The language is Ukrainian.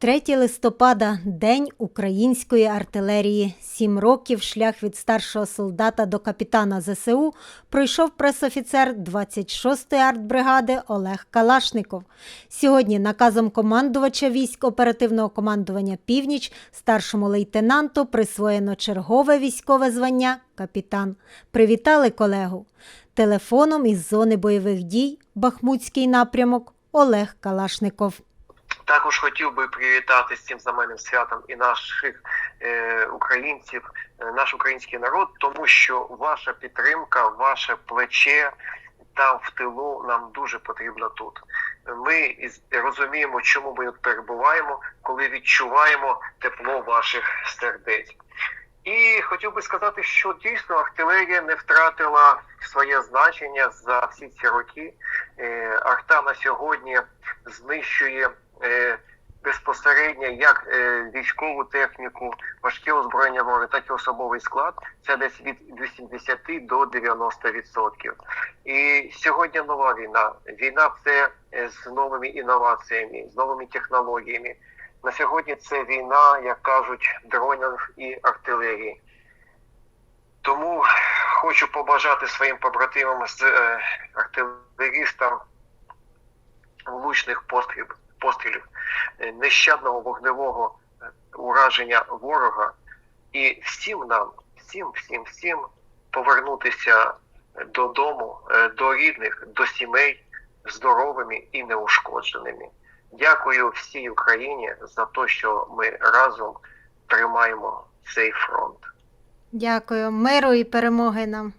3 листопада День української артилерії. Сім років шлях від старшого солдата до капітана ЗСУ пройшов пресофіцер 26-ї артбригади Олег Калашников. Сьогодні наказом командувача військ оперативного командування Північ старшому лейтенанту присвоєно чергове військове звання капітан. Привітали колегу. Телефоном із зони бойових дій Бахмутський напрямок Олег Калашников. Також хотів би привітати з цим знаменним святом і наших е, українців, е, наш український народ, тому що ваша підтримка, ваше плече там в тилу нам дуже потрібно тут. Ми розуміємо, чому ми тут перебуваємо, коли відчуваємо тепло ваших сердець. І хотів би сказати, що дійсно артилерія не втратила своє значення за всі ці роки. Е, Арта на сьогодні знищує безпосередньо як е, військову техніку, важке озброєння ворога, так і особовий склад. Це десь від 80 до 90 відсотків. І сьогодні нова війна. Війна це е, з новими інноваціями, з новими технологіями. На сьогодні це війна, як кажуть, дронів і артилерії. Тому хочу побажати своїм побратимам з е, артилерістам влучних пострілів, пострілів, е, нещадного вогневого е, ураження ворога і всім нам, всім, всім, всім повернутися додому, е, до рідних, до сімей здоровими і неушкодженими. Дякую всій Україні за те, що ми разом тримаємо цей фронт. Дякую, миру і перемоги нам.